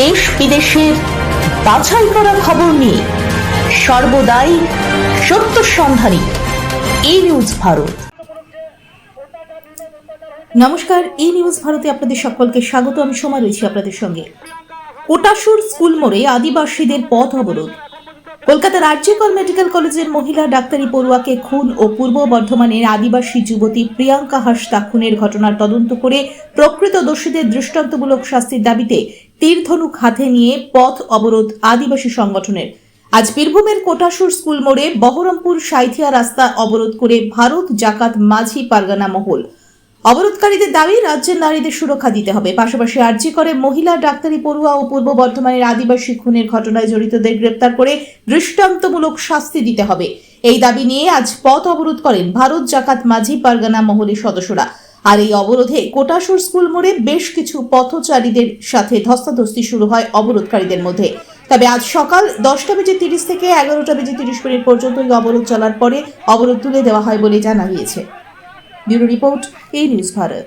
দেশ বিদেশের বাছাই করা খবর নিয়ে সর্বদাই সত্য সন্ধানী ই নিউজ ভারত। নমস্কার ই নিউজ ভারতে আপনাদের সকলকে স্বাগত। আমি সময় রয়েছি আপনাদের সঙ্গে। কোটাসুর স্কুল মোড়ে আদিবাসীদের পথ অবরোধ। কলকাতা রাজ্যকর মেডিকেল কলেজের মহিলা ডাক্তারি পড়ুয়াকে খুন ও পূর্ব বর্ধমানের আদিবাসী যুবতী প্রিয়াঙ্কা হাসদা খুনের ঘটনার তদন্ত করে প্রকৃত দোষীদের দৃষ্টান্তমূলক শাস্তির দাবিতে তীরধনুক হাতে নিয়ে পথ অবরোধ আদিবাসী সংগঠনের। আজ বীরভূমের কোটাসুর স্কুল মোড়ে বহরমপুর সাইথিয়া রাস্তা অবরোধ করে ভারত জাকাত মাঝি পারগানা মহল। অবরোধকারীদের দাবি, রাজ্যের নারীদের সুরক্ষা দিতে হবে। পাশাপাশি আর্জি করে মহিলা ডাক্তারি পড়ুয়া ও পূর্ব বর্ধমানের আদিবাসী খুনের ঘটনায় জড়িতদের গ্রেপ্তার করে দৃষ্টান্তমূলক শাস্তি দিতে হবে। এই দাবি নিয়ে আজ পথ অবরোধ করেন ভারত জাকাত মাঝি পারগানা মহলের সদস্যরা। আর এই অবরোধে কোটাসুর স্কুল মোড়ে বেশ কিছু পথচারীদের সাথে ধস্তাধস্তি শুরু হয় অবরোধকারীদের মধ্যে। তবে আজ সকাল দশটা বেজে তিরিশ থেকে এগারোটা বেজে তিরিশ মিনিট পর্যন্ত এই অবরোধ চলার পরে অবরোধ তুলে দেওয়া হয় বলে জানা গিয়েছে। ব্যুরো রিপোর্ট এই নিউজ ভারত।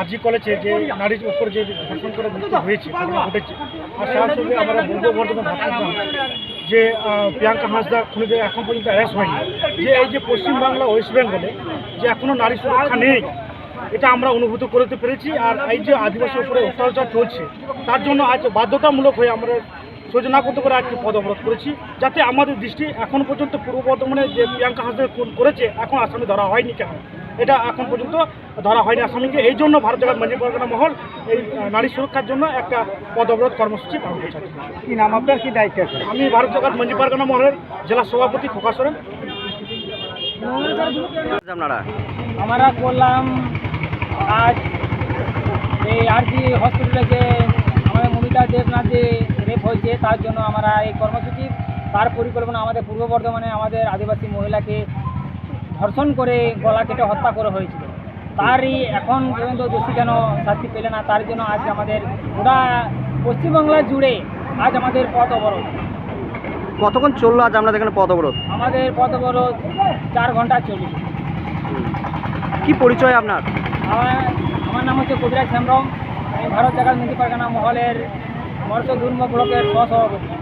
আরজি কলেজে যে নারীর উপর যে ধর্ষণ করে মৃত্যু হয়েছে ঘটেছে, আর তার সঙ্গে আমরা পূর্ব বর্ধমান যে প্রিয়াঙ্কা হাঁসদা খুনিদের এখন পর্যন্ত অ্যারেস্ট হয়নি। যে এই যে পশ্চিমবাংলা ওয়েস্ট বেঙ্গলে যে এখনও নারী সুরক্ষা নেই, এটা আমরা অনুভূত করতে পেরেছি। আর এই যে আদিবাসী উপরে অত্যাচার চলছে, তার জন্য আজ বাধ্যতামূলক হয়ে আমরা সহ্য না করতে পারে আজকে পদ অবরোধ করেছি যাতে আমাদের দৃষ্টি এখন পর্যন্ত পূর্ব বর্ধমানে যে প্রিয়াঙ্কা হাসদা খুন করেছে এখন আসামি ধরা হয়নি কেন? এটা এখন পর্যন্ত ধরা হয়নি আসামিকে। এই জন্য ভারত জাগাত মাঝি পরগনা মহল এই নারী সুরক্ষার জন্য একটা পদ অবরোধ কর্মসূচি পালন করছে। কি নাম আপনার? কি দায়িত্ব আছে? আমি ভারত জাগাত মাঝি পরগনা মহলের জেলা সভাপতি খোকা সরেন। আপনারা? আমরা করলাম আজ এই আর কি হসপিটালে যে আমাদের মমিতা দেবনাথ যে তার জন্য আমরা এই কর্মসূচি তার পরিকল্পনা আমাদের পূর্ব বর্ধমানে আমাদের আদিবাসী মহিলাকে ধর্ষণ করে গলা কেটে হত্যা করা হয়েছিল। তারই এখন পর্যন্ত দোষী কেন শাস্তি পেলে না তার জন্য আজকে আমাদের গোটা পশ্চিমবাংলা জুড়ে আজ আমাদের পথ অবরোধ। কতক্ষণ চলল আজ আমরা এখানে পথ অবরোধ? আমাদের পথ অবরোধ চার ঘণ্টা চলেছে কি পরিচয় আপনার? আমার আমার নাম হচ্ছে কবিরাজ হেমব্রম। আমি ভারত জাগাত মুক্তি পারগানা মহলের મળશે દૂરમાં બ્લોકેટ સો સો રૂપિયા